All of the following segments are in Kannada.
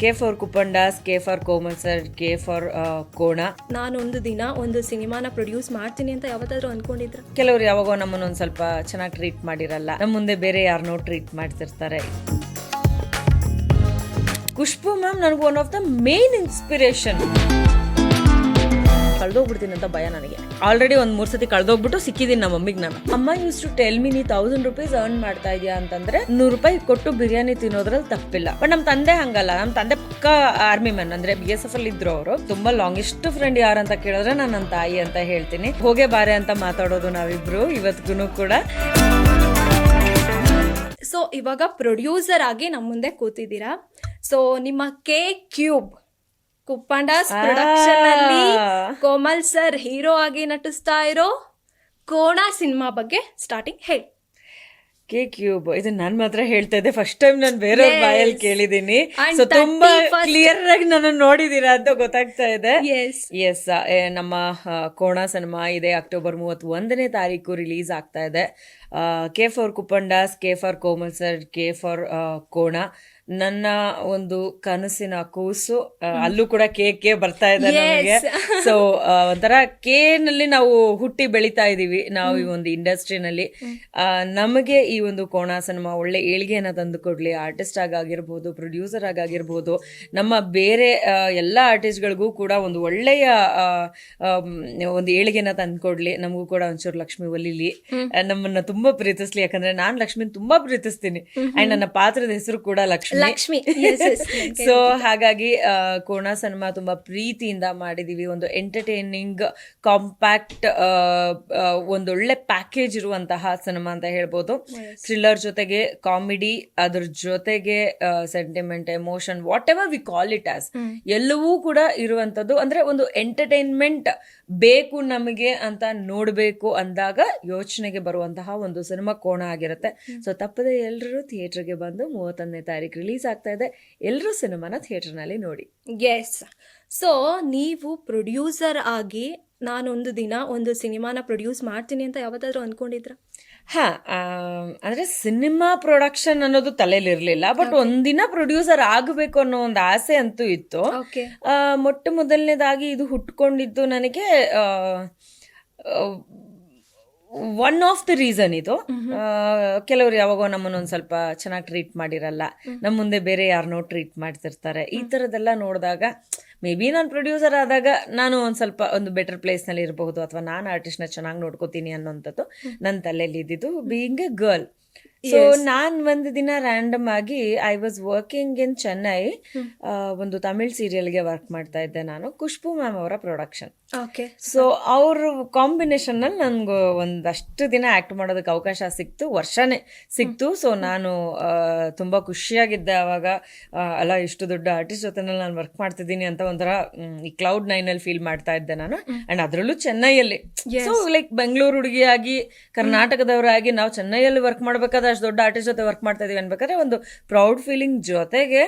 K for ಕುಪಂಡಾಸ್ K for Komal sir K for ಕೋಣ. ನಾನೊಂದು ದಿನ ಒಂದು ಸಿನಿಮಾನ ಪ್ರೊಡ್ಯೂಸ್ ಮಾಡ್ತೀನಿ ಅಂತ ಯಾವತ್ತಾದ್ರೂ ಅನ್ಕೊಂಡಿದ್ರ? ಕೆಲವರು ಯಾವಾಗೋ ನಮ್ಮನ್ನ ಒಂದ್ ಸ್ವಲ್ಪ ಚೆನ್ನಾಗಿ ಟ್ರೀಟ್ ಮಾಡಿರಲ್ಲ. ನಮ್ಮ ಮುಂದೆ ಬೇರೆ ಯಾರನ್ನೋ ಟ್ರೀಟ್ ಮಾಡ್ತಿರ್ತಾರೆ. ಖುಷ್ಬು ಮ್ಯಾಮ್ ನನಗೆ one of the main inspiration ಕಳ್ದೋಗ್ಬಿಡ್ತೀನಿ ಅಂತ ಭಯ ನನಗೆ. ಆಲ್ರೆಡಿ ಒಂದ್ ಮೂರ್ ಸತಿ ಕಳ್ದೋಗ್ಬಿಟ್ಟು ಸಿಕ್ಕಿದೀನಿ ನಮ್ಮ ಮಮ್ಮಿಗೆ ನಾನು. ಅಮ್ಮ ಯೂಸ್ ಟು ಟೆಲ್ ಮಿ ನೀ ತೌಸಂಡ್ ರುಪೀಸ್ ಅರ್ನ್ ಮಾಡ್ತಾ ಇದೀಯಾ? ಅಂತಂದ್ರೆ, ನೂರು ರೂಪಾಯಿ ಕೊಟ್ಟು ಬಿರಿಯಾನಿ ತಿನ್ನೋದ್ರಲ್ಲಿ ತಪ್ಪಿಲ್ಲ. ಬಟ್ ನಮ್ಮ ತಂದೆ ಹಂಗಲ್ಲ. ನಮ್ಮ ತಂದೆ ಪಕ್ಕ ಆರ್ಮಿ ಮ್ಯಾನ್ ಅಂದ್ರೆ ಬಿ ಎಸ್ ಎಫ್ ಅಲ್ಲಿ ಇದ್ರು ಅವರು. ತುಂಬಾ ಲಾಂಗೆಸ್ಟ್ ಫ್ರೆಂಡ್ ಯಾರು ಅಂತ ಕೇಳಿದ್ರೆ ನಾನು ನನ್ನ ತಾಯಿ ಅಂತ ಹೇಳ್ತೀನಿ. ಹೋಗೇ ಬಾರೆ ಅಂತ ಮಾತಾಡೋದು ನಾವಿಬ್ರು ಇವತ್ಗೂ ಕೂಡ. ಸೊ ಇವಾಗ ಪ್ರೊಡ್ಯೂಸರ್ ಆಗಿ ನಮ್ಮ ಮುಂದೆ ಕೂತಿದ್ದೀರಾ. ಸೊ ನಿಮ್ಮ ಕೆ ಕ್ಯೂಬ್ ಕುಪ್ಪಂಡಾಸ್ ಪ್ರೊಡಕ್ಷನ್ ಅಲ್ಲಿ ಕೋಮಲ್ ಸರ್ ಹೀರೋ ಆಗಿ ನಟಿಸ್ತಾ ಇರೋ ಕೋಣ ಸಿನಿಮಾ ಬಗ್ಗೆ ಸ್ಟಾರ್ಟಿಂಗ್ ಹೇಳಿ. ಕೆ ಕ್ಯೂಬ್ ಇದು ನಾನು ಮಾತ್ರ ಹೇಳ್ತಾ ಇದ್ದೆ. ಫಸ್ಟ್ ಟೈಮ್ ನಾನು ಬೇರೆಯವ್ರ ಬಾಯಲ್ಲಿ ಕೇಳಿದೀನಿ And ಸೊ ತುಂಬಾ ಕ್ಲಿಯರ್ ಆಗಿ ನಾನು ನೋಡಿದೀರಾ ಅಂತ ಗೊತ್ತಾಗ್ತಾ ಇದೆ. ಎಸ್ ನಮ್ಮ ಕೋಣ ಸಿನಿಮಾ ಇದೆ. ಅಕ್ಟೋಬರ್ ಮೂವತ್ತ್ ಒಂದನೇ ತಾರೀಕು ರಿಲೀಸ್ ಆಗ್ತಾ ಇದೆ. K for Kuppandas K for Komal sir K for Kona. ನನ್ನ ಒಂದು ಕನಸಿನ ಕೂಸು ಅಲ್ಲೂ ಕೂಡ ಕೆ ಕೆ ಬರ್ತಾ ಇದೆ ನಮಗೆ. ಸೊ ಒಂಥರ ಕೆ ನಲ್ಲಿ ನಾವು ಹುಟ್ಟಿ ಬೆಳಿತಾ ಇದೀವಿ ನಾವು ಈ ಒಂದು ಇಂಡಸ್ಟ್ರಿನಲ್ಲಿ. ನಮಗೆ ಈ ಒಂದು ಕೋಣ ಸಿನಿಮಾ ಒಳ್ಳೆ ಏಳಿಗೆಯನ್ನ ತಂದು ಕೊಡ್ಲಿ ಆರ್ಟಿಸ್ಟ್ ಆಗಿರ್ಬೋದು ಪ್ರೊಡ್ಯೂಸರ್ ಆಗಿರ್ಬೋದು ನಮ್ಮ ಬೇರೆ ಎಲ್ಲಾ ಆರ್ಟಿಸ್ಟ್ಗಳಿಗೂ ಕೂಡ ಒಂದು ಒಳ್ಳೆಯ ಒಂದು ಏಳಿಗೆನ ತಂದ್ಕೊಡ್ಲಿ ನಮಗೂ ಕೂಡ ಒಂಚೂರು ಲಕ್ಷ್ಮಿ ಒಲಿಲಿ. ನಮ್ಮನ್ನ ತುಂಬಾ ಪ್ರೀತಿಸ್ಲಿ ಯಾಕಂದ್ರೆ ನಾನ್ ಲಕ್ಷ್ಮಿನ ತುಂಬಾ ಪ್ರೀತಿಸ್ತೀನಿ. ಅಂಡ್ ನನ್ನ ಪಾತ್ರದ ಹೆಸರು ಕೂಡ ಲಕ್ಷ್ಮಿ. ಲಕ್ಷ್ಮಿ. ಸೊ ಹಾಗಾಗಿ ಕೋಣ ಸಿನಿಮಾ ತುಂಬಾ ಪ್ರೀತಿಯಿಂದ ಮಾಡಿದೀವಿ. ಒಂದು ಎಂಟರ್ಟೈನಿಂಗ್ ಕಾಂಪ್ಯಾಕ್ಟ್ ಒಂದೊಳ್ಳೆ ಪ್ಯಾಕೇಜ್ ಇರುವಂತಹ ಸಿನಿಮಾ ಅಂತ ಹೇಳ್ಬೋದು. ಥ್ರಿಲ್ಲರ್ ಜೊತೆಗೆ ಕಾಮಿಡಿ ಅದ್ರ ಜೊತೆಗೆ sentiment emotion whatever we call it as ಎಲ್ಲವೂ ಕೂಡ ಇರುವಂತದ್ದು ಅಂದ್ರೆ ಒಂದು ಎಂಟರ್ಟೈನ್ಮೆಂಟ್ ಬೇಕು ನಮಗೆ ಅಂತ ನೋಡಬೇಕು ಅಂದಾಗ ಯೋಚನೆಗೆ ಬರುವಂತಹ ಒಂದು ಸಿನಿಮಾ ಕೋಣ ಆಗಿರುತ್ತೆ. ಸೊ ತಪ್ಪದೆ ಎಲ್ಲರೂ ಥಿಯೇಟರ್ಗೆ ಬಂದು ಮೂವತ್ತೊಂದನೇ ತಾರೀಕು ರಿಲೀಸ್ ಆಗ್ತಾ ಇದೆ ಎಲ್ಲರೂ ಸಿನಿಮಾನ ಥಿಯೇಟರ್ನಲ್ಲಿ ನೋಡಿ. ಎಸ್ ಸೊ ನೀವು ಪ್ರೊಡ್ಯೂಸರ್ ಆಗಿ ನಾನೊಂದು ದಿನ ಒಂದು ಸಿನಿಮಾನ ಪ್ರೊಡ್ಯೂಸ್ ಮಾಡ್ತೀನಿ ಅಂತ ಯಾವತ್ತಾದರೂ ಅಂದ್ಕೊಂಡಿದ್ರ ಹಾ ಆ, ಅಂದ್ರೆ ಸಿನಿಮಾ ಪ್ರೊಡಕ್ಷನ್ ಅನ್ನೋದು ತಲೆಯಲ್ಲಿ ಇರ್ಲಿಲ್ಲ ಬಟ್ ಒಂದಿನ ಪ್ರೊಡ್ಯೂಸರ್ ಆಗಬೇಕು ಅನ್ನೋ ಒಂದು ಆಸೆ ಅಂತೂ ಇತ್ತು. ಮೊಟ್ಟ ಮೊದಲನೇದಾಗಿ ಇದು ಹುಟ್ಕೊಂಡಿದ್ದು ನನಗೆ ಒನ್ ಆಫ್ ದ ರೀಸನ್ ಇದು. ಕೆಲವರು ಯಾವಾಗೋ ನಮ್ಮನ್ನ ಒಂದ್ ಸ್ವಲ್ಪ ಚೆನ್ನಾಗಿ ಟ್ರೀಟ್ ಮಾಡಿರಲ್ಲ. ನಮ್ಮ ಮುಂದೆ ಬೇರೆ ಯಾರನ್ನೋ ಟ್ರೀಟ್ ಮಾಡ್ತಿರ್ತಾರೆ. ಈ ತರದೆಲ್ಲ ನೋಡಿದಾಗ ಮೇ ಬಿ ನಾನು ಪ್ರೊಡ್ಯೂಸರ್ ಆದಾಗ ನಾನು ಒಂದ್ ಸ್ವಲ್ಪ ಒಂದು ಬೆಟರ್ ಪ್ಲೇಸ್ನಲ್ಲಿ ಇರಬಹುದು ಅಥವಾ ನಾನು ಆರ್ಟಿಸ್ಟ್ನ ಚೆನ್ನಾಗಿ ನೋಡ್ಕೋತೀನಿ ಅನ್ನೋಂಥದ್ದು ನನ್ನ ತಲೆಯಲ್ಲಿ ಇದ್ದಿದ್ದು ಬೀಯಿಂಗ್ ಎ ಗರ್ಲ್ ಸೊ ನಾನ್ ಒಂದು ದಿನ ರ್ಯಾಂಡಮ್ ಆಗಿ I was working in Chennai ಒಂದು ತಮಿಳ್ ಸೀರಿಯಲ್ಗೆ ವರ್ಕ್ ಮಾಡ್ತಾ ಇದ್ದೆ ನಾನು ಖುಷ್ಬು ಮ್ಯಾಮ್ ಅವರ ಪ್ರೊಡಕ್ಷನ್ ಓಕೆ ಸೊ ಅವ್ರ ಕಾಂಬಿನೇಷನ್ನಲ್ಲಿ ನನ್ಗೆ ಒಂದಷ್ಟು ದಿನ ಆಕ್ಟ್ ಮಾಡೋದಕ್ಕೆ ಅವಕಾಶ ಸಿಕ್ತು ವರ್ಷನೇ ಸಿಕ್ತು. ಸೊ ನಾನು ತುಂಬಾ ಖುಷಿಯಾಗಿದ್ದೆ ಅವಾಗ. ಅಲ್ಲ ಇಷ್ಟು ದೊಡ್ಡ ಆರ್ಟಿಸ್ಟ್ ಜೊತೆ ನಾನು ವರ್ಕ್ ಮಾಡ್ತಿದ್ದೀನಿ ಅಂತ ಒಂಥರ ಈ ಕ್ಲೌಡ್ ನೈನ್ ಅಲ್ಲಿ ಫೀಲ್ ಮಾಡ್ತಾ ಇದ್ದೆ ನಾನು. ಅಂಡ್ ಅದರಲ್ಲೂ ಚೆನ್ನೈಯಲ್ಲಿ ಸೊ ಲೈಕ್ ಬೆಂಗಳೂರು ಹುಡುಗಿಯಾಗಿ ಕರ್ನಾಟಕದವರಾಗಿ ನಾವು ಚೆನ್ನೈಯಲ್ಲಿ ವರ್ಕ್ ಮಾಡ್ಬೇಕಾದ್ರೆ ಅಷ್ಟು ದೊಡ್ಡ ಆರ್ಟಿಸ್ಟ್ ಜೊತೆ ವರ್ಕ್ ಮಾಡ್ತಾ ಇದ್ದೀವಿ ಅನ್ಬೇಕಾದ್ರೆ ಒಂದು ಪ್ರೌಡ್ ಫೀಲಿಂಗ್ ಜೊತೆಗೆ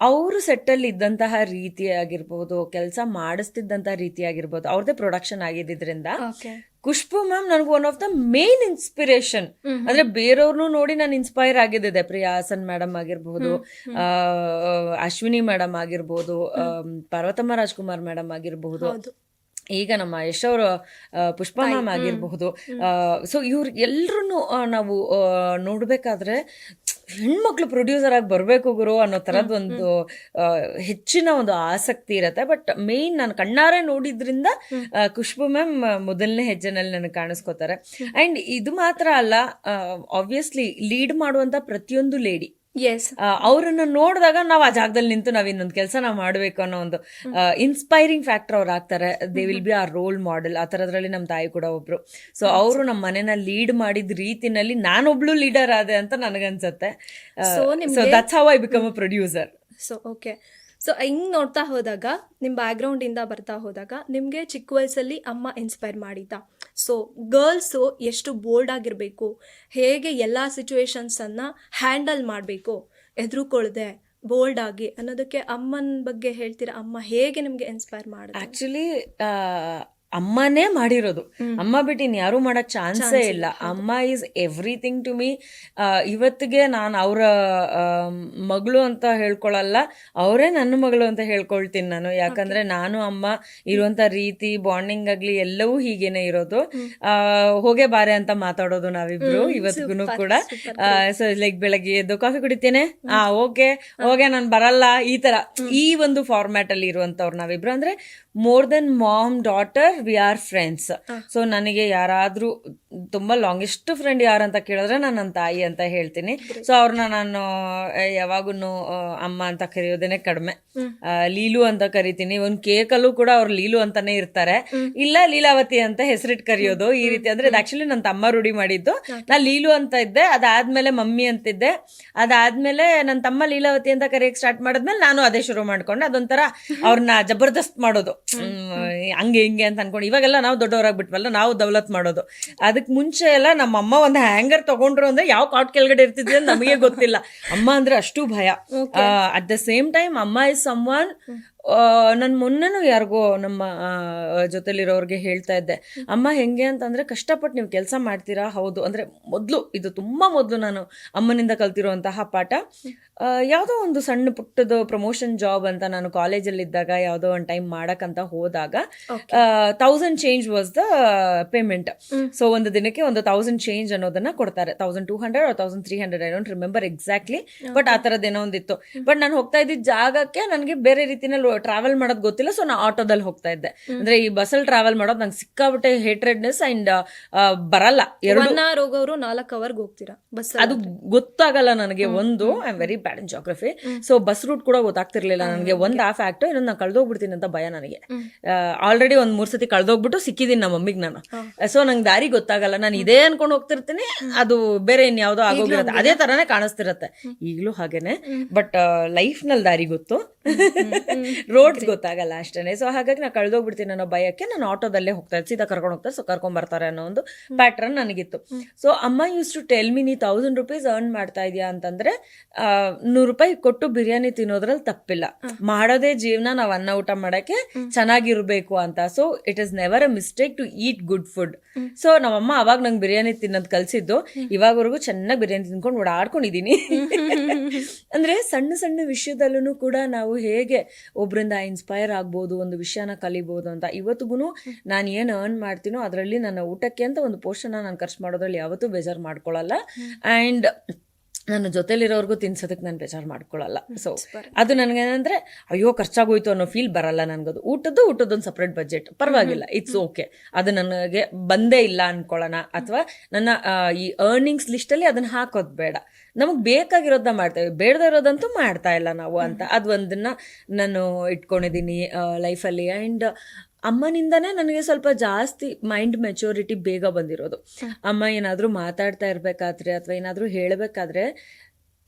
ಅವರು ಸೆಟ್ಟಲ್ಲಿ ಇದ್ದಂತಹ ರೀತಿ ಆಗಿರ್ಬೋದು ಕೆಲಸ ಮಾಡಿಸ್ತಿದ್ದಂತಹ ರೀತಿ ಆಗಿರ್ಬೋದು ಅವ್ರದ್ದೇ ಪ್ರೊಡಕ್ಷನ್ ಆಗಿದ್ದರಿಂದ ಖುಷ್ಪು ಖುಷ್ಬು ಮ್ಯಾಮ್ ನನಗೆ one of the main inspiration ಅಂದ್ರೆ ಬೇರೆಯವ್ರನ್ನೂ ನೋಡಿ ನಾನು ಇನ್ಸ್ಪೈರ್ ಆಗಿದ್ದೆ ಪ್ರಿಯಾ ಹಾಸನ್ ಮೇಡಮ್ ಆಗಿರ್ಬೋದು ಆ, ಅಶ್ವಿನಿ ಮೇಡಮ್ ಆಗಿರ್ಬೋದು ಪರ್ವತಮ್ಮ ರಾಜ್ಕುಮಾರ್ ಮೇಡಮ್ ಆಗಿರಬಹುದು ಹೌದು. ಈಗ ನಮ್ಮ ಯಶ್ ಅವರು ಪುಷ್ಪ ಮ್ಯಾಮ್ ಆಗಿರಬಹುದು. ಸೊ ಇವ್ರು ಎಲ್ಲರೂ ನಾವು ನೋಡಬೇಕಾದ್ರೆ ಹೆಣ್ಮಕ್ಳು ಪ್ರೊಡ್ಯೂಸರ್ ಆಗಿ ಬರಬೇಕು ಗುರು ಅನ್ನೋ ಥರದ್ದು ಒಂದು ಹೆಚ್ಚಿನ ಒಂದು ಆಸಕ್ತಿ ಇರುತ್ತೆ. ಬಟ್ ಮೇನ್ ನಾನು ಕಣ್ಣಾರೆ ನೋಡಿದ್ರಿಂದ ಖುಷ್ಬು ಮ್ಯಾಮ್ ಮೊದಲನೇ ಹೆಜ್ಜೆನಲ್ಲಿ ನನಗೆ ಕಾಣಿಸ್ಕೋತಾರೆ. ಅಂಡ್ ಇದು ಮಾತ್ರ ಅಲ್ಲ ಆಬ್ವಿಯಸ್ಲಿ ಲೀಡ್ ಮಾಡುವಂಥ ಪ್ರತಿಯೊಂದು ಲೇಡಿ ಎಸ್ ಅವರನ್ನು ನೋಡಿದಾಗ ನಾವು ಆ ಜಾಗದಲ್ಲಿ ನಿಂತು ನಾವ್ ಇನ್ನೊಂದು ಕೆಲಸ ನಾವು ಮಾಡಬೇಕು ಅನ್ನೋ ಒಂದು ಇನ್ಸ್ಪೈರಿಂಗ್ ಫ್ಯಾಕ್ಟರ್ ಅವ್ರು ಆಗ್ತಾರೆ. They will be our role model ಆ ಥರದ್ರಲ್ಲಿ ನಮ್ಮ ತಾಯಿ ಕೂಡ ಒಬ್ರು. ಸೊ ಅವರು ನಮ್ಮ ಮನೆನ ಲೀಡ್ ಮಾಡಿದ ರೀತಿನಲ್ಲಿ ನಾನೊಬ್ಳು ಲೀಡರ್ ಆದೆ ಅಂತ ನನಗನ್ಸುತ್ತೆ. So that's how I become a producer so okay so ಹಿಂಗ್ ನೋಡ್ತಾ ಹೋದಾಗ ನಿಮ್ಮ ಬ್ಯಾಕ್ಗ್ರೌಂಡ್ ಇಂದ ಬರ್ತಾ ಹೋದಾಗ ನಿಮಗೆ ಚಿಕ್ಕ ವಯಸ್ಸಲ್ಲಿ ಅಮ್ಮ ಇನ್ಸ್ಪೈರ್ ಮಾಡಿದ್ದ? ಸೊ ಗರ್ಲ್ಸು ಎಷ್ಟು ಬೋಲ್ಡ್ ಆಗಿರಬೇಕು, ಹೇಗೆ ಎಲ್ಲ ಸಿಚುವೇಶನ್ಸನ್ನು ಹ್ಯಾಂಡಲ್ ಮಾಡಬೇಕು ಎದುರುಕೊಳ್ಳದೆ ಬೋಲ್ಡ್ ಆಗಿ ಅನ್ನೋದಕ್ಕೆ ಅಮ್ಮನ ಬಗ್ಗೆ ಹೇಳ್ತೀರಾ? ಅಮ್ಮ ಹೇಗೆ ನಿಮಗೆ ಇನ್ಸ್ಪೈರ್ ಮಾಡಿ ಆಕ್ಚುಲಿ ಅಮ್ಮನೇ ಮಾಡಿರೋದು. ಅಮ್ಮ ಬಿಟ್ಟು ಇನ್ ಯಾರು ಮಾಡೋ ಚಾನ್ಸೇ ಇಲ್ಲ. ಅಮ್ಮ ಈಸ್ ಎವ್ರಿಥಿಂಗ್ ಟು ಮೀ ಇವತ್ತಿಗೆ ನಾನು ಅವರ ಮಗಳು ಅಂತ ಹೇಳ್ಕೊಳಲ್ಲ ಅವರೇ ನನ್ನ ಮಗಳು ಅಂತ ಹೇಳ್ಕೊಳ್ತೀನಿ ನಾನು. ಯಾಕಂದ್ರೆ ನಾನು ಅಮ್ಮ ಇರುವಂತ ರೀತಿ ಬಾಂಡಿಂಗ್ ಆಗ್ಲಿ ಎಲ್ಲವೂ ಹೀಗೇನೆ ಇರೋದು. ಹೋಗೆ ಬಾರೆ ಅಂತ ಮಾತಾಡೋದು ನಾವಿಬ್ರು ಇವತ್ತಿಗೂ ಕೂಡ. ಸೊ ಲೈಕ್ ಬೆಳಗ್ಗೆ ಎದ್ದು ಕಾಫಿ ಕುಡಿತೇನೆ? ಆ ಓಕೆ. ಓಕೆ ನಾನು ಬರಲ್ಲ. ಈ ತರ. ಈ ಒಂದು ಫಾರ್ಮ್ಯಾಟ್ ಅಲ್ಲಿ ಇರುವಂತವ್ರು ನಾವಿಬ್ರು ಅಂದ್ರೆ more than mom daughter we are friends so ನನಗೆ ಯಾರಾದರೂ ತುಂಬಾ ಲಾಂಗೆಸ್ಟ್ ಫ್ರೆಂಡ್ ಅಂತ ಕೇಳಿದ್ರೆ ನಾನು ನನ್ನ ತಾಯಿ ಅಂತ ಹೇಳ್ತೀನಿ. ಸೊ ಅವ್ರನ್ನ ನಾನು ಯಾವಾಗೂ ಅಮ್ಮ ಅಂತ ಕರೆಯೋದೇನೆ ಕಡಿಮೆ. ಲೀಲು ಅಂತ ಕರಿತೀನಿ. ಒಂದು ಕೇಕಲ್ಲೂ ಕೂಡ ಅವ್ರು ಲೀಲು ಅಂತಾನೆ ಇರ್ತಾರೆ. ಇಲ್ಲ ಲೀಲಾವತಿ ಅಂತ ಹೆಸರಿಟ್ ಕರೆಯೋದು ಈ ರೀತಿ ಅಂದ್ರೆ ಇದು ಆಕ್ಚುಲಿ ನನ್ನ ತಮ್ಮ ರೂಢಿ ಮಾಡಿದ್ದು. ನಾನು ಲೀಲು ಅಂತ ಇದ್ದೆ ಅದಾದ್ಮೇಲೆ ಮಮ್ಮಿ ಅಂತಿದ್ದೆ. ಅದಾದ್ಮೇಲೆ ನನ್ನ ತಮ್ಮ ಲೀಲಾವತಿ ಅಂತ ಕರೆಯೋಕೆ ಸ್ಟಾರ್ಟ್ ಮಾಡಿದ್ಮೇಲೆ ನಾನು ಅದೇ ಶುರು ಮಾಡ್ಕೊಂಡೆ. ಅದೊಂಥರ ಅವ್ರನ್ನ ಜಬರ್ದಸ್ತ್ ಮಾಡೋದು. ಹಂಗೆ ಹಿಂಗೆ ಅಂತ ಅನ್ಕೊಂಡು ಇವಾಗೆಲ್ಲ ನಾವು ದೊಡ್ಡವರಾಗ್ಬಿಟ್ವಲ್ಲ ನಾವು ದೌಲತ್ ಮಾಡೋದು. ಅದಕ್ಕೆ ಮುಂಚೆ ಎಲ್ಲ ನಮ್ಮ ಅಮ್ಮ ಒಂದು ಹ್ಯಾಂಗರ್ ತಗೊಂಡ್ರು ಅಂದ್ರೆ ಯಾವ ಕಾಟ್ ಕೆಳಗಡೆ ಇರ್ತಿದ್ವಿ ಅಂತ ನಮಗೆ ಗೊತ್ತಿಲ್ಲ. ಅಮ್ಮ ಅಂದ್ರೆ ಅಷ್ಟು ಭಯ. ಅಟ್ ದ ಸೇಮ್ ಟೈಮ್ ಅಮ್ಮ ಇಸ್ ಸಮ್ ಒನ್ ನಾನು ಮೊನ್ನೆನೂ ಯಾರಿಗೋ ನಮ್ಮ ಜೊತೆಲಿರೋರಿಗೆ ಹೇಳ್ತಾ ಇದ್ದೆ. ಅಮ್ಮ ಹೆಂಗೆ ಅಂತಂದ್ರೆ ಕಷ್ಟಪಟ್ಟು ನೀವು ಕೆಲಸ ಮಾಡ್ತೀರಾ? ಹೌದು. ಅಂದ್ರೆ ಮೊದಲು ಇದು ತುಂಬಾ ಮೊದಲು ನಾನು ಅಮ್ಮನಿಂದ ಕಲ್ತಿರುವಂತಹ ಪಾಠ. ಯಾವುದೋ ಒಂದು ಸಣ್ಣ ಪುಟ್ಟದು ಪ್ರಮೋಷನ್ ಜಾಬ್ ಅಂತ ನಾನು ಕಾಲೇಜಲ್ಲಿ ಇದ್ದಾಗ ಯಾವುದೋ ಒಂದು ಟೈಮ್ ಮಾಡೋಕ್ಕಂತ ಹೋದಾಗ thousand change was the payment so ಒಂದು ದಿನಕ್ಕೆ ಒಂದು ತೌಸಂಡ್ ಚೇಂಜ್ ಅನ್ನೋದನ್ನ ಕೊಡ್ತಾರೆ. Thousand two hundred thousand three hundred I don't remember exactly but ಆ ಥರದ್ದೇನೋ ಒಂದಿತ್ತು. ಬಟ್ ನಾನು ಹೋಗ್ತಾ ಇದ್ದಿದ್ದ ಜಾಗಕ್ಕೆ ನನಗೆ ಬೇರೆ ರೀತಿನಲ್ಲಿ ಟ್ರಾವೆಲ್ ಮಾಡೋದು ಗೊತ್ತಿಲ್ಲ ಸೊ ನಾ ಆಟೋದಲ್ಲಿ ಹೋಗ್ತಾ ಇದ್ದೆ. ಅಂದ್ರೆ ಈ ಬಸ್ಸಲ್ಲಿ ಟ್ರಾವೆಲ್ ಮಾಡೋದು ನಂಗೆ ಸಿಕ್ಕಾಬಿಟ್ಟೆ ಹೇಟ್ರೆಡ್ನೆಸ್ ಅಂಡ್ ಬರಲ್ಲ. ಎರಡು ಅವರ್ ಹೋಗೋರು ನಾಲ್ಕು ಅವರ್ಗೆ ಹೋಗ್ತೀರಾ ಬಸ್ ಅದು ಗೊತ್ತಾಗಲ್ಲ ನನಗೆ ಒಂದು. I am very bad in geography so bus route ಕೂಡ ಗೊತ್ತಾಗ್ತಿರ್ಲಿಲ್ಲ ನನಗೆ. ಒಂದು ಹಾಫ್ ಫ್ಯಾಕ್ಟ್ ಇನ್ನೊಂದು ನಾನು ಕಳ್ದೋಗ್ಬಿಡ್ತೀನಿ ಅಂತ ಭಯ ನನಗೆ. ಆಲ್ರೆಡಿ ಒಂದ್ ಮೂರ್ ಸತಿ ಕಳ್ದೋಗ್ಬಿಟ್ಟು ಸಿಕ್ಕಿದ್ದೀನಿ ನಮ್ಮ ಮಮ್ಮಿಗೆ ನಾನು. ಸೊ ನಂಗೆ ದಾರಿ ಗೊತ್ತಾಗಲ್ಲ. ನಾನು ಇದೇ ಅನ್ಕೊಂಡು ಹೋಗ್ತಿರ್ತೀನಿ. ಅದು ಬೇರೆ ಇನ್ಯಾವುದೋ ಆಗೋಗಿರುತ್ತೆ. ಅದೇ ತರನೇ ಕಾಣಿಸ್ತಿರತ್ತೆ. ಈಗಲೂ ಹಾಗೇನೆ. ಬಟ್ ಲೈಫ್ನಲ್ಲಿ ದಾರಿ ಗೊತ್ತು. ರೋಡ್ಸ್ ಗೊತ್ತಾಗಲ್ಲ ಅಷ್ಟೇ ಸೊ ಹಾಗಾಗಿ ನಾನು ಕಳ್ದೋಗ್ಬಿಡ್ತೀನಿ ಅನ್ನೋ ಭಯಕ್ಕೆ ನಾನು ಆಟೋದಲ್ಲೇ ಹೋಗ್ತಾ ಇದ್ದೆ. ಸೀದಾ ಕರ್ಕೊಂಡು ಹೋಗ್ತಾರೆ ಸೊ ಕರ್ಕೊಂಡ್ ಬರ್ತಾರೆ ಅನ್ನೋ ಒಂದು ಪ್ಯಾಟ್ರನ್ ನನಗಿತ್ತು. ಸೊ ಅಮ್ಮ ಯೂಸ್ ಟು ಟೆಲ್ ಮಿ ನೀ ತೌಸಂಡ್ ರುಪೀಸ್ ಅರ್ನ್ ಮಾಡ್ತಾ ಇದೀಯಾ? ಅಂತಂದ್ರೆ ನೂರು ರೂಪಾಯಿ ಕೊಟ್ಟು ಬಿರಿಯಾನಿ ತಿನ್ನೋದ್ರಲ್ಲಿ ತಪ್ಪಿಲ್ಲ. ಮಾಡೋದೇ ಜೀವನ ನಾವು ಅನ್ನ ಊಟ ಮಾಡಕ್ಕೆ ಚೆನ್ನಾಗಿರ್ಬೇಕು ಅಂತ. So it is never a mistake to eat good food so ನಮ್ಮಮ್ಮ ಅವಾಗ ನಂಗೆ ಬಿರಿಯಾನಿ ತಿನ್ನೋದು ಕಲ್ಸಿದ್ದು. ಇವಾಗವರೆಗೂ ಚೆನ್ನಾಗಿ ಬಿರಿಯಾನಿ ತಿನ್ಕೊಂಡು ಓಡಾಡ್ಕೊಂಡಿದೀನಿ. ಅಂದ್ರೆ ಸಣ್ಣ ಸಣ್ಣ ವಿಷಯದಲ್ಲೂ ಕೂಡ ನಾವು ಹೇಗೆ ಒಬ್ಬರಿಂದ ಇನ್ಸ್ಪೈರ್ ಆಗ್ಬೋದು ಒಂದು ವಿಷಯನ ಕಲಿಬೋದು ಅಂತ ಇವತ್ತಿಗೂ ನಾನು ಏನು ಅರ್ನ್ ಮಾಡ್ತೀನೋ ಅದರಲ್ಲಿ ನನ್ನ ಊಟಕ್ಕೆ ಅಂತ ಒಂದು ಪೋರ್ಷನ್ನ ನಾನು ಖರ್ಚು ಮಾಡೋದ್ರಲ್ಲಿ ಯಾವತ್ತೂ ಬೇಜಾರು ಮಾಡ್ಕೊಳ್ಳಲ್ಲ ಆ್ಯಂಡ್ ನನ್ನ ಜೊತೆಲಿರೋರ್ಗೂ ತಿನ್ಸೋದಕ್ಕೆ ನಾನು ಬೇಜಾರು ಮಾಡ್ಕೊಳ್ಳಲ್ಲ ಸೊ ಅದು ನನಗೇನಂದ್ರೆ ಅಯ್ಯೋ ಖರ್ಚಾಗೋಯ್ತು ಅನ್ನೋ ಫೀಲ್ ಬರಲ್ಲ ನನಗದು. ಊಟದ್ದು ಊಟದೊಂದು ಸಪ್ರೇಟ್ ಬಜೆಟ್ ಪರವಾಗಿಲ್ಲ ಇಟ್ಸ್ ಓಕೆ ಅದು ನನಗೆ ಬಂದೇ ಇಲ್ಲ ಅನ್ಕೊಳ್ಳೋಣ ಅಥವಾ ನನ್ನ ಈ ಅರ್ನಿಂಗ್ಸ್ ಲಿಸ್ಟಲ್ಲಿ ಅದನ್ನ ಹಾಕೋದು ಬೇಡ. ನಮಗೆ ಬೇಕಾಗಿರೋದನ್ನ ಮಾಡ್ತೇವೆ. ಬೇಡದೇ ಇರೋದಂತೂ ಮಾಡ್ತಾ ಇಲ್ಲ ನಾವು ಅಂತ. ಅದು ಒಂದನ್ನ ನಾನು ಇಟ್ಕೊಂಡಿದ್ದೀನಿ ಲೈಫಲ್ಲಿ ಆ್ಯಂಡ್ ಅಮ್ಮನಿಂದನೇ ನನಗೆ ಸ್ವಲ್ಪ ಜಾಸ್ತಿ ಮೈಂಡ್ ಮೆಚೂರಿಟಿ ಬೇಗ ಬಂದಿರೋದು. ಅಮ್ಮ ಏನಾದರೂ ಮಾತಾಡ್ತಾ ಇರಬೇಕಾದ್ರೆ ಅಥವಾ ಏನಾದರೂ ಹೇಳಬೇಕಾದ್ರೆ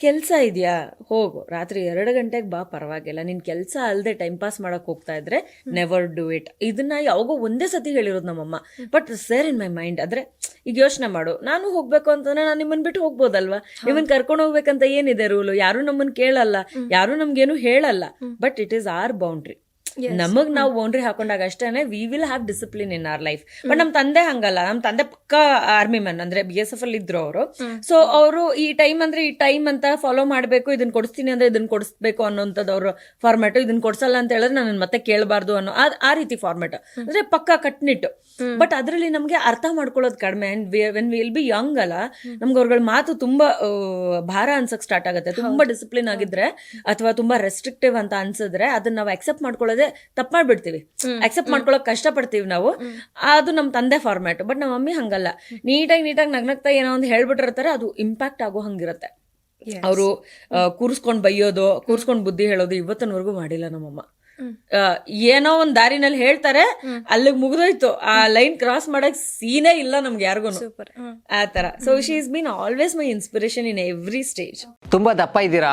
ಕೆಲಸ ಇದೆಯಾ? ಹೋಗು. ರಾತ್ರಿ ಎರಡು ಗಂಟೆಗೆ ಬಾ ಪರವಾಗಿಲ್ಲ. ನಿನ್ನ ಕೆಲಸ ಅಲ್ಲದೆ ಟೈಮ್ ಪಾಸ್ ಮಾಡೋಕೆ ಹೋಗ್ತಾ ಇದ್ರೆ ನೆವರ್ ಡೂ ಇಟ್ ಇದನ್ನ ಯಾವಾಗೋ ಒಂದೇ ಸತಿ ಹೇಳಿರೋದು ನಮ್ಮಮ್ಮ. But share in my mind ಅಂದ್ರೆ ಈಗ ಯೋಚನೆ ಮಾಡು. ನಾನು ಹೋಗ್ಬೇಕು ಅಂತಂದ್ರೆ ನಾನು ನಿಮ್ಮನ್ ಬಿಟ್ಟು ಹೋಗ್ಬೋದಲ್ವಾ? ನಿಮ್ಮನ್ ಕರ್ಕೊಂಡು ಹೋಗ್ಬೇಕಂತ ಏನಿದೆ ರೂಲು ಯಾರು ನಮ್ಮನ್ ಕೇಳಲ್ಲ. ಯಾರು ನಮ್ಗೇನು ಹೇಳಲ್ಲ. But it is our boundary ನಮಗ್ ನಾವು ಬೌಂಡ್ರಿ ಹಾಕೊಂಡಾಗ ಅಷ್ಟೇನೆ we will have discipline in our life but ನಮ್ ತಂದೆ ಹಂಗಲ್ಲ. ನಮ್ ತಂದೆ ಪಕ್ಕ ಆರ್ಮಿ ಮ್ಯಾನ್ ಅಂದ್ರೆ ಬಿ ಎಸ್ ಎಫ್ ಅಲ್ಲಿ ಇದ್ರು ಅವರು. ಸೊ ಅವರು ಈ ಟೈಮ್ ಅಂದ್ರೆ ಈ ಟೈಮ್ ಅಂತ ಫಾಲೋ ಮಾಡ್ಬೇಕು ಇದನ್ನ ಕೊಡಿಸ್ತೀನಿ ಅಂದ್ರೆ ಇದನ್ನ ಕೊಡಿಸ್ಬೇಕು ಅನ್ನೋಂಥದ್ದು ಅವ್ರ ಫಾರ್ಮ್ಯಾಟ್ ಇದನ್ನ ಕೊಡ್ಸಲ್ಲ ಅಂತ ಹೇಳಿದ್ರೆ ನಾನು ಮತ್ತೆ ಕೇಳಬಾರ್ದು ಅನ್ನೋ ಆ- ರೀತಿ ಫಾರ್ಮ್ಯಾಟ್ ಅಂದ್ರೆ ಪಕ್ಕ ಕಟ್ನಿಟ್ಟು. ಬಟ್ ಅದರಲ್ಲಿ ನಮ್ಗೆ ಅರ್ಥ ಮಾಡ್ಕೊಳ್ಳೋದು ಕಡಿಮೆ. ವೆನ್ ವಿಲ್ ಬಿ ಯಂಗ್ ಅಲ್ಲ ನಮ್ಗೆ ಅವ್ರಗಳ ಮಾತು ತುಂಬಾ ಭಾರ ಅನ್ಸಕ್ ಸ್ಟಾರ್ಟ್ ಆಗುತ್ತೆ. ತುಂಬಾ ಡಿಸಿಪ್ಲಿನ್ ಆಗಿದ್ರೆ ಅಥವಾ ತುಂಬಾ ರೆಸ್ಟ್ರಿಕ್ಟಿವ್ ಅಂತ ಅನ್ಸಿದ್ರೆ ಅದನ್ನ ನಾವು ಅಕ್ಸೆಪ್ಟ್ ಮಾಡ್ಕೊಳ್ಳೋದೇ ತಪ್ಪು ಮಾಡ್ಬಿಡ್ತೀವಿ ಅಕ್ಸೆಪ್ಟ್ ಕಷ್ಟ ಪಡ್ತೀವಿ ನಾವು. ಅದು ನಮ್ಮ ತಂದೆ ಫಾರ್ಮ್ಯಾಟ್ ಬಟ್ ನಮ್ಮ ಮಮ್ಮಿ ಹಂಗಲ್ಲ. ನೀಟಾಗಿ ನೀಟಾಗಿ ನಗ್ನಗ್ತಾ ಏನೋ ಒಂದು ಹೇಳ್ಬಿಟ್ಟಿರ್ತಾರೆ ಅದು ಇಂಪ್ಯಾಕ್ಟ್ ಆಗೋ ಹಂಗಿರತ್ತೆ. ಅವರು ಕೂರಿಸ್ಕೊಂಡು ಬೈಯೋದು ಕೂರಿಸ್ಕೊಂಡು ಬುದ್ಧಿ ಹೇಳೋದು ಇವತ್ತನವರೆಗೂ ಮಾಡಿಲ್ಲ ನಮ್ಮಮ್ಮ. ಆ, ಏನೋ ಒಂದ್ ದಾರಿನಲ್ಲಿ ಹೇಳ್ತಾರೆ ಅಲ್ಲಿಗೆ ಮುಗಿದೋಯ್ತು. ಆ ಲೈನ್ ಕ್ರಾಸ್ ಮಾಡಕ್ ಸೀನೇ ಇಲ್ಲ ನಮ್ಗೆ ಯಾರಿಗೂ ಸೂಪರ್ ಆ ತರ so she is been always my inspiration in every stage ತುಂಬಾ ದಪ್ಪ ಇದ್ದೀರಾ?